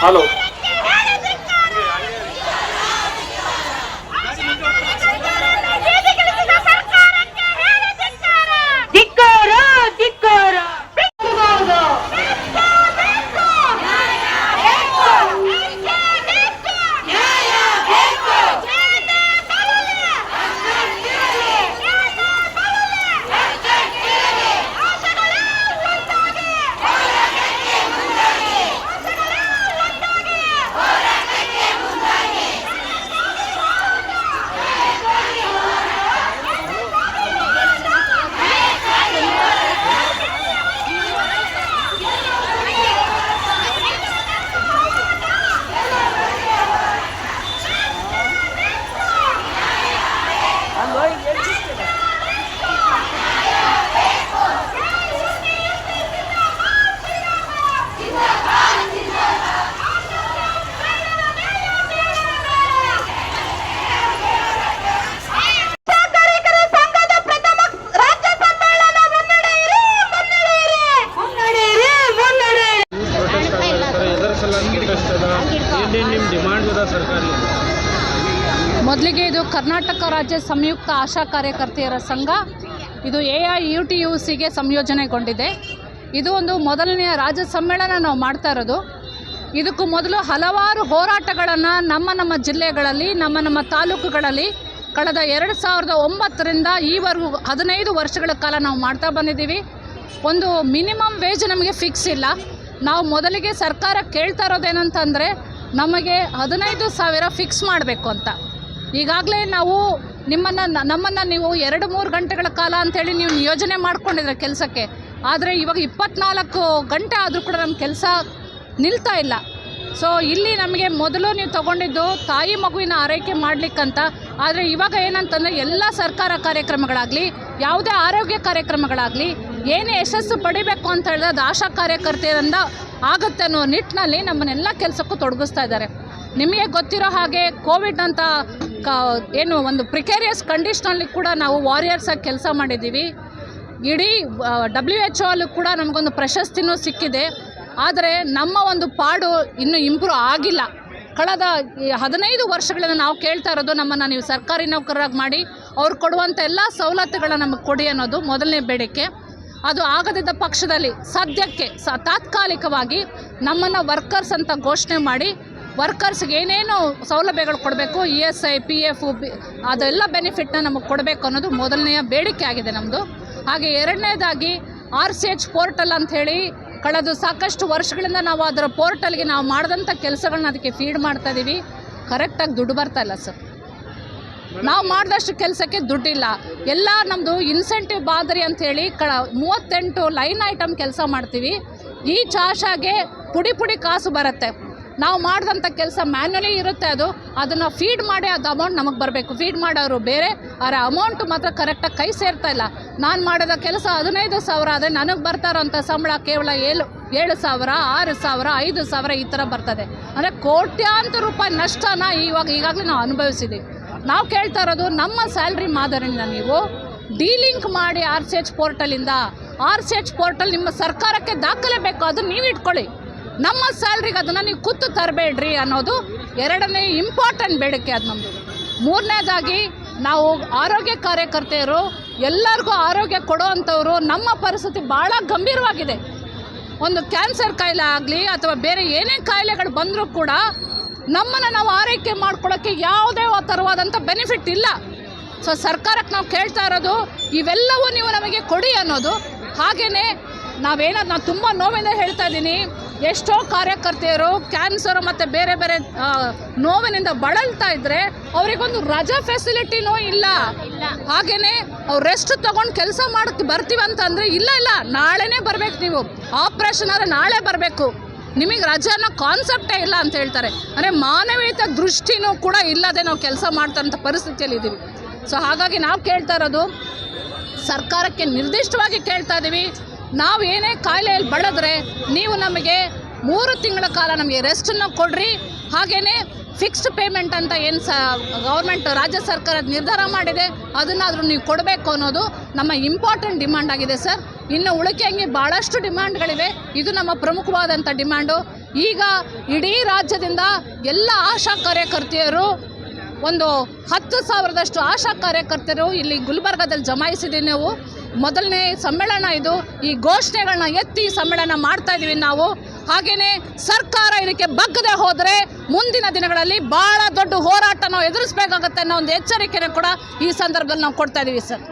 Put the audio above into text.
Hello. Karnataka ರಾಜ್ಯ ಸಂಯುಕ್ತ ಆಶಾ ಕಾರ್ಯಕರ್ತೆಯರ ಸಂಘ, ಇದು A I U T U ಸಿಗೆ ಸಂಯೋಜನೆಗೊಂಡಿದೆ. ಇದು ಒಂದು ಮೊದಲನೆಯ ರಾಜ್ಯ ಸಮ್ಮೇಳನ ನಾವು ಮಾಡ್ತಾ ಇರೋದು. ಇದಕ್ಕೂ ಮೊದಲು ಹಲವಾರು ಹೋರಾಟಗಳನ್ನು ನಮ್ಮ ನಮ್ಮ ಜಿಲ್ಲೆಗಳಲ್ಲಿ, ನಮ್ಮ ನಮ್ಮ ತಾಲೂಕುಗಳಲ್ಲಿ ಕಳೆದ ಎರಡು ಸಾವಿರದ ಒಂಬತ್ತರಿಂದ ಈವರೆಗೂ ಹದಿನೈದು ವರ್ಷಗಳ ಕಾಲ ನಾವು ಮಾಡ್ತಾ ಬಂದಿದ್ದೀವಿ. ಒಂದು ಮಿನಿಮಮ್ ವೇಜ್ ನಮಗೆ ಫಿಕ್ಸ್ ಇಲ್ಲ. ನಾವು ಮೊದಲಿಗೆ ಸರ್ಕಾರ ಕೇಳ್ತಾ ಇರೋದೇನಂತಂದರೆ, ನಮಗೆ ಹದಿನೈದು ಸಾವಿರ ಫಿಕ್ಸ್ ಮಾಡಬೇಕು ಅಂತ. ಈಗಾಗಲೇ ನಾವು ನಿಮ್ಮನ್ನು ನಮ್ಮನ್ನು ನೀವು ಎರಡು ಮೂರು ಗಂಟೆಗಳ ಕಾಲ ಅಂಥೇಳಿ ನೀವು ನಿಯೋಜನೆ ಮಾಡ್ಕೊಂಡಿದ್ರೆ ಕೆಲಸಕ್ಕೆ. ಆದರೆ ಇವಾಗ ಇಪ್ಪತ್ನಾಲ್ಕು ಗಂಟೆ ಆದರೂ ಕೂಡ ನಮ್ಮ ಕೆಲಸ ನಿಲ್ತಾ ಇಲ್ಲ. ಸೊ ಇಲ್ಲಿ ನಮಗೆ ಮೊದಲು ನೀವು ತಗೊಂಡಿದ್ದು ತಾಯಿ ಮಗುವಿನ ಆರೈಕೆ ಮಾಡಲಿಕ್ಕಂತ. ಆದರೆ ಇವಾಗ ಏನಂತಂದರೆ ಎಲ್ಲ ಸರ್ಕಾರ ಕಾರ್ಯಕ್ರಮಗಳಾಗಲಿ, ಯಾವುದೇ ಆರೋಗ್ಯ ಕಾರ್ಯಕ್ರಮಗಳಾಗಲಿ, ಏನೇ ಯಶಸ್ಸು ಪಡಿಬೇಕು ಅಂತ ಹೇಳಿದ್ರೆ ಅದು ಆಶಾ ಕಾರ್ಯಕರ್ತೆಯರಿಂದ ಆಗುತ್ತೆ ಅನ್ನೋ ನಿಟ್ಟಿನಲ್ಲಿ ನಮ್ಮನ್ನೆಲ್ಲ ಕೆಲಸಕ್ಕೂ ತೊಡಗಿಸ್ತಾ ಇದ್ದಾರೆ. ನಿಮಗೆ ಗೊತ್ತಿರೋ ಹಾಗೆ ಕೋವಿಡ್ ಅಂತ ಏನು ಒಂದು ಪ್ರಿಕೇರಿಯಸ್ ಕಂಡೀಷನಲ್ಲಿ ಕೂಡ ನಾವು ವಾರಿಯರ್ಸಾಗಿ ಕೆಲಸ ಮಾಡಿದ್ದೀವಿ. ಇಡೀ ಡಬ್ಲ್ಯೂ ಎಚ್ ಅಲ್ಲೂ ಕೂಡ ನಮಗೊಂದು ಪ್ರಶಸ್ತಿನೂ ಸಿಕ್ಕಿದೆ. ಆದರೆ ನಮ್ಮ ಒಂದು ಪಾಡು ಇನ್ನೂ ಇಂಪ್ರೂವ್ ಆಗಿಲ್ಲ. ಕಳೆದ ಹದಿನೈದು ವರ್ಷಗಳಿಂದ ನಾವು ಕೇಳ್ತಾ ಇರೋದು ನಮ್ಮನ್ನು ನೀವು ಸರ್ಕಾರಿ ನೌಕರರಾಗಿ ಮಾಡಿ ಅವ್ರು ಕೊಡುವಂಥ ಎಲ್ಲ ಸವಲತ್ತುಗಳನ್ನ ನಮಗೆ ಕೊಡಿ ಅನ್ನೋದು ಮೊದಲನೇ ಬೇಡಿಕೆ. ಅದು ಆಗದಿದ್ದ ಪಕ್ಷದಲ್ಲಿ ಸದ್ಯಕ್ಕೆ ಸ ತಾತ್ಕಾಲಿಕವಾಗಿ ನಮ್ಮನ್ನು ವರ್ಕರ್ಸ್ ಅಂತ ಘೋಷಣೆ ಮಾಡಿ ವರ್ಕರ್ಸ್ಗೆ ಏನೇನು ಸೌಲಭ್ಯಗಳು ಕೊಡಬೇಕು, E S I, P F B ಅದೆಲ್ಲ ಬೆನಿಫಿಟ್ನ ನಮಗೆ ಕೊಡಬೇಕು ಅನ್ನೋದು ಮೊದಲನೆಯ ಬೇಡಿಕೆ ಆಗಿದೆ ನಮ್ಮದು ಹಾಗೆ ಎರಡನೇದಾಗಿ ಆರ್ ಸಿ ಎಚ್ ಪೋರ್ಟಲ್ ಅಂಥೇಳಿ ಕಳೆದು ಸಾಕಷ್ಟು ವರ್ಷಗಳಿಂದ ನಾವು ಅದರ ಪೋರ್ಟಲ್ಗೆ ನಾವು ಮಾಡಿದಂಥ ಕೆಲಸಗಳನ್ನ ಅದಕ್ಕೆ ಫೀಡ್ ಮಾಡ್ತಾ ಇದ್ದೀವಿ ಕರೆಕ್ಟಾಗಿ ದುಡ್ಡು ಬರ್ತಾ ಇಲ್ಲ ಸರ್. ನಾವು ಮಾಡಿದಷ್ಟು ಕೆಲಸಕ್ಕೆ ದುಡ್ಡಿಲ್ಲ. ಎಲ್ಲ ನಮ್ಮದು ಇನ್ಸೆಂಟಿವ್ ಬಾದರಿ ಅಂಥೇಳಿ ಕ ಮೂವತ್ತೆಂಟು ಲೈನ್ ಐಟಮ್ ಕೆಲಸ ಮಾಡ್ತೀವಿ. ಈ ಚಾಶಾಗೆ ಪುಡಿ ಪುಡಿ ಕಾಸು ಬರುತ್ತೆ. ನಾವು ಮಾಡಿದಂಥ ಕೆಲಸ ಮ್ಯಾನ್ಯಲಿ ಇರುತ್ತೆ ಅದು. ಅದನ್ನು ಫೀಡ್ ಮಾಡಿ ಅದು ಅಮೌಂಟ್ ನಮಗೆ ಬರಬೇಕು. ಫೀಡ್ ಮಾಡೋರು ಬೇರೆ, ಆದರೆ ಅಮೌಂಟ್ ಮಾತ್ರ ಕರೆಕ್ಟಾಗಿ ಕೈ ಸೇರ್ತಾ ಇಲ್ಲ. ನಾನು ಮಾಡಿದ ಕೆಲಸ ಹದಿನೈದು ಸಾವಿರ, ಆದರೆ ನನಗೆ ಬರ್ತಾ ಇರೋಂಥ ಸಂಬಳ ಕೇವಲ ಏಳು ಏಳು ಸಾವಿರ, ಆರು ಸಾವಿರ, ಐದು ಸಾವಿರ ಈ ಥರ ಬರ್ತದೆ. ಅಂದರೆ ಕೋಟ್ಯಾಂತರ ರೂಪಾಯಿ ನಷ್ಟನ ಇವಾಗ ಈಗಾಗಲೇ ನಾವು ಅನುಭವಿಸಿದ್ದೀವಿ ನಾವು ಕೇಳ್ತಾ ಇರೋದು ನಮ್ಮ ಸ್ಯಾಲ್ರಿ ಮಾದರಿನ ನೀವು ಡೀಲಿಂಕ್ ಮಾಡಿ ಆರ್ ಸಿ ಎಚ್ ಪೋರ್ಟಲಿಂದ ಆರ್ ಸಿ ಎಚ್ ಪೋರ್ಟಲ್ ನಿಮ್ಮ ಸರ್ಕಾರಕ್ಕೆ ದಾಖಲೆ ಬೇಕು, ಅದು ನೀವು ಇಟ್ಕೊಳ್ಳಿ. ನಮ್ಮ ಸ್ಯಾಲ್ರಿಗೆ ಅದನ್ನು ನೀವು ಕುತ್ತು ತರಬೇಡ್ರಿ ಅನ್ನೋದು ಎರಡನೇ ಇಂಪಾರ್ಟೆಂಟ್ ಬೇಡಿಕೆ ಅದು ನಮ್ಮದು ಮೂರನೇದಾಗಿ ನಾವು ಆರೋಗ್ಯ ಕಾರ್ಯಕರ್ತೆಯರು ಎಲ್ಲರಿಗೂ ಆರೋಗ್ಯ ಕೊಡೋ ಅಂಥವ್ರು ನಮ್ಮ ಪರಿಸ್ಥಿತಿ ಭಾಳ ಗಂಭೀರವಾಗಿದೆ. ಒಂದು ಕ್ಯಾನ್ಸರ್ ಕಾಯಿಲೆ ಆಗಲಿ ಅಥವಾ ಬೇರೆ ಏನೇ ಕಾಯಿಲೆಗಳು ಬಂದರೂ ಕೂಡ ನಮ್ಮನ್ನು ನಾವು ಆರೈಕೆ ಮಾಡ್ಕೊಳ್ಳೋಕ್ಕೆ ಯಾವುದೇ ಥರವಾದಂಥ ಬೆನಿಫಿಟ್ ಇಲ್ಲ. ಸೊ ಸರ್ಕಾರಕ್ಕೆ ನಾವು ಕೇಳ್ತಾ ಇರೋದು, ಇವೆಲ್ಲವೂ ನೀವು ನಮಗೆ ಕೊಡಿ ಅನ್ನೋದು. ಹಾಗೆಯೇ ನಾವೇನಾದ್ರು ನಾನು ತುಂಬ ನೋವಿಂದ ಹೇಳ್ತಾ ಇದ್ದೀನಿ. ಎಷ್ಟೋ ಕಾರ್ಯಕರ್ತೆಯರು ಕ್ಯಾನ್ಸರ್ ಮತ್ತು ಬೇರೆ ಬೇರೆ ನೋವಿನಿಂದ ಬಳಲ್ತಾ ಇದ್ದರೆ ಅವರಿಗೊಂದು ರಜಾ ಫೆಸಿಲಿಟಿನೂ ಇಲ್ಲ. ಹಾಗೇನೆ ಅವ್ರು ರೆಸ್ಟ್ ತೊಗೊಂಡು ಕೆಲಸ ಮಾಡಕ್ಕೆ ಬರ್ತೀವಂತಂದರೆ ಇಲ್ಲ ಇಲ್ಲ. ನಾಳೆನೇ ಬರಬೇಕು ನೀವು. ಆಪ್ರೇಷನ್ ಆದರೆ ನಾಳೆ ಬರಬೇಕು. ನಿಮಗೆ ರಜೆ ಅನ್ನೋ ಕಾನ್ಸೆಪ್ಟೇ ಇಲ್ಲ ಅಂತ ಹೇಳ್ತಾರೆ. ಅಂದರೆ ಮಾನವೀಯತೆ ದೃಷ್ಟಿನೂ ಕೂಡ ಇಲ್ಲದೆ ನಾವು ಕೆಲಸ ಮಾಡ್ತಾರಂಥ ಪರಿಸ್ಥಿತಿಯಲ್ಲಿ ಇದ್ದೀವಿ ಸೊ ಹಾಗಾಗಿ ನಾವು ಕೇಳ್ತಾ ಇರೋದು ಸರ್ಕಾರಕ್ಕೆ ನಿರ್ದಿಷ್ಟವಾಗಿ ಕೇಳ್ತಾ ಇದ್ದೀವಿ ನಾವು ಏನೇ ಕಾಯಿಲೆಯಲ್ಲಿ ಬಳದ್ರೆ ನೀವು ನಮಗೆ ಮೂರು ತಿಂಗಳ ಕಾಲ ನಮಗೆ ರೆಸ್ಟನ್ನು ಕೊಡ್ರಿ. ಹಾಗೇ ಫಿಕ್ಸ್ಡ್ ಪೇಮೆಂಟ್ ಅಂತ ಏನು ಸ ಗೌರ್ಮೆಂಟ್ ರಾಜ್ಯ ಸರ್ಕಾರ ನಿರ್ಧಾರ ಮಾಡಿದೆ. ಅದನ್ನಾದರೂ ನೀವು ಕೊಡಬೇಕು ಅನ್ನೋದು ನಮ್ಮ ಇಂಪಾರ್ಟೆಂಟ್ ಡಿಮ್ಯಾಂಡ್ ಆಗಿದೆ ಸರ್ ಇನ್ನು ಉಳಿಕೆ ಹಂಗೆ ಭಾಳಷ್ಟು ಡಿಮ್ಯಾಂಡ್ಗಳಿವೆ ಇದು ನಮ್ಮ ಪ್ರಮುಖವಾದಂಥ ಡಿಮ್ಯಾಂಡು ಈಗ ಇಡೀ ರಾಜ್ಯದಿಂದ ಎಲ್ಲ ಆಶಾ ಕಾರ್ಯಕರ್ತೆಯರು ಒಂದು ಹತ್ತು ಸಾವಿರದಷ್ಟು ಆಶಾ ಕಾರ್ಯಕರ್ತರು ಇಲ್ಲಿ ಗುಲ್ಬರ್ಗದಲ್ಲಿ ಜಮಾಯಿಸಿದ್ದೀವಿ ನಾವು. ಮೊದಲನೇ ಸಮ್ಮೇಳನ ಇದು. ಈ ಘೋಷಣೆಗಳನ್ನ ಎತ್ತಿ ಸಮ್ಮೇಳನ ಮಾಡ್ತಾ ಇದ್ದೀವಿ ನಾವು. ಹಾಗೆಯೇ ಸರ್ಕಾರ ಇದಕ್ಕೆ ಬಗ್ಗದೆ ಹೋದರೆ ಮುಂದಿನ ದಿನಗಳಲ್ಲಿ ಭಾಳ ದೊಡ್ಡ ಹೋರಾಟ ನಾವು ಎದುರಿಸಬೇಕಾಗತ್ತೆ ಅನ್ನೋ ಒಂದು ಎಚ್ಚರಿಕೆಯನ್ನು ಕೂಡ ಈ ಸಂದರ್ಭದಲ್ಲಿ ನಾವು ಕೊಡ್ತಾ ಇದ್ದೀವಿ ಸರ್.